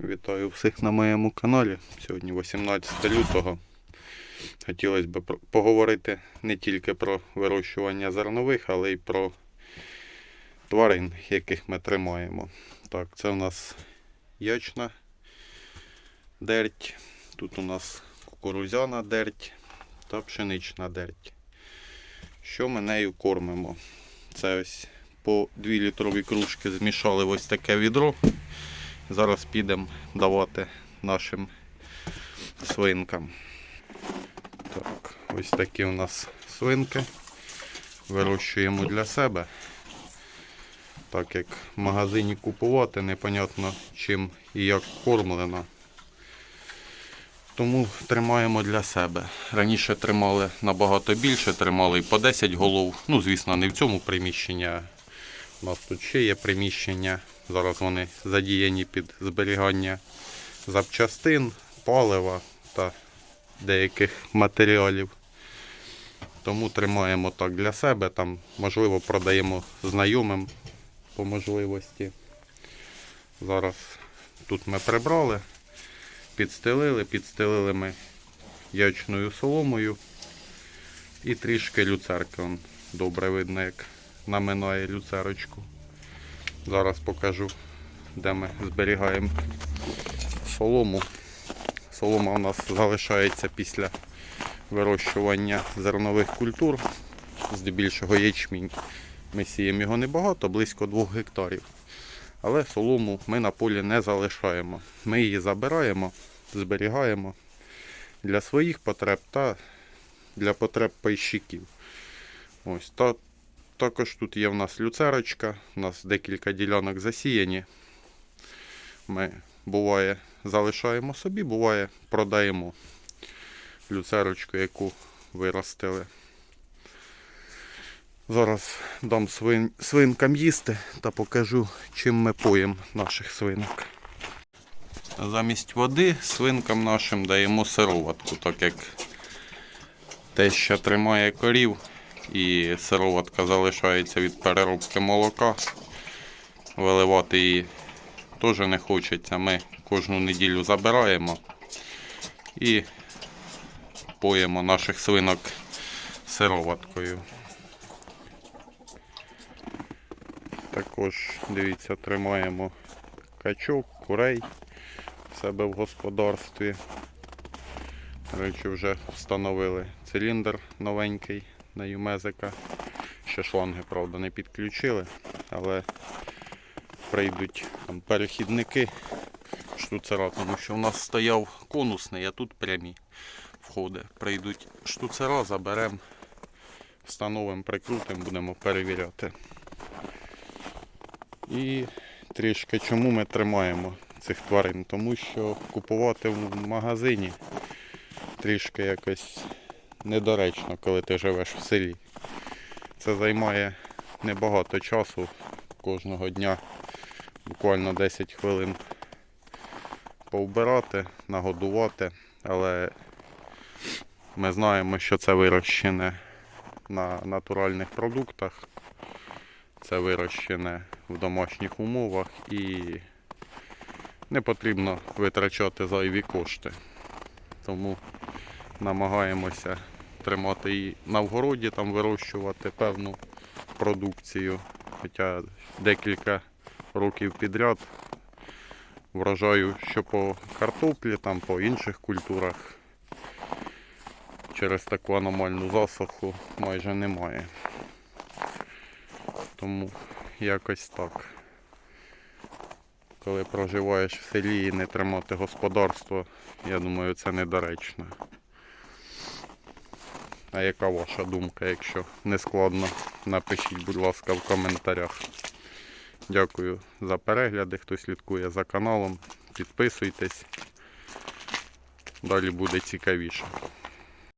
Вітаю всіх на моєму каналі. Сьогодні 18 лютого. Хотілося б поговорити не тільки про вирощування зернових, але й про тварин, яких ми тримаємо. Так, це у нас ячна дерть. Тут у нас кукурузяна дерть та пшенична дерть. Що ми нею кормимо? Це ось по 2 літрові кружки змішали ось таке відро. Зараз підемо давати нашим свинкам. Так, ось такі у нас свинки. Вирощуємо для себе. Так як в магазині купувати, непонятно чим і як кормлено. Тому тримаємо для себе. Раніше тримали набагато більше, тримали і по 10 голов. Ну, звісно, не в цьому приміщенні. У нас тут ще є приміщення. Зараз вони задіяні під зберігання запчастин, палива та деяких матеріалів. Тому тримаємо так для себе. Там, можливо, продаємо знайомим по можливості. Зараз тут ми прибрали, підстелили, підстелили ми ячною соломою і трішки люцерки. Добре видно, як наминає люцерочку. Зараз покажу, де ми зберігаємо солому. Солома у нас залишається після вирощування зернових культур. Здебільшого ячмінь. Ми сіємо його небагато, близько 2 гектарів. Але солому ми на полі не залишаємо. Ми її забираємо, зберігаємо для своїх потреб та для потреб пайщиків. Ось також тут є в нас люцерочка, у нас декілька ділянок засіяні. Ми буває залишаємо собі, буває продаємо люцерочку, яку виростили. Зараз дам свин, свинкам їсти та покажу, чим ми поїмо наших свинок. Замість води свинкам нашим даємо сироватку, так як те, що тримає корів, і сироватка залишається від переробки молока. Виливати її теж не хочеться. Ми кожну неділю забираємо і поїмо наших свинок сироваткою. Також, дивіться, тримаємо качок, курей в себе в господарстві. До речі, вже встановили циліндр новенький на Юмезика. Ще шланги, правда, не підключили, але прийдуть там перехідники штуцера, тому що в нас стояв конусний, а тут прямі входи. Прийдуть штуцера, заберемо, встановимо, прикрутимо, будемо перевіряти. І трішки чому ми тримаємо цих тварин? Тому що купувати в магазині трішки якось недоречно, коли ти живеш в селі. Це займає небагато часу кожного дня, буквально 10 хвилин повбирати, нагодувати, але ми знаємо, що це вирощене на натуральних продуктах, це вирощене в домашніх умовах і не потрібно витрачати зайві кошти. Тому намагаємося тримати її на вгороді, там вирощувати певну продукцію. Хоча декілька років підряд врожаю, що по картоплі, там по інших культурах через таку аномальну засуху майже немає. Тому якось так. Коли проживаєш в селі і не тримати господарство, я думаю, це недоречно. А яка ваша думка, якщо не складно, напишіть, будь ласка, в коментарях. Дякую за перегляди, хто слідкує за каналом. Підписуйтесь. Далі буде цікавіше.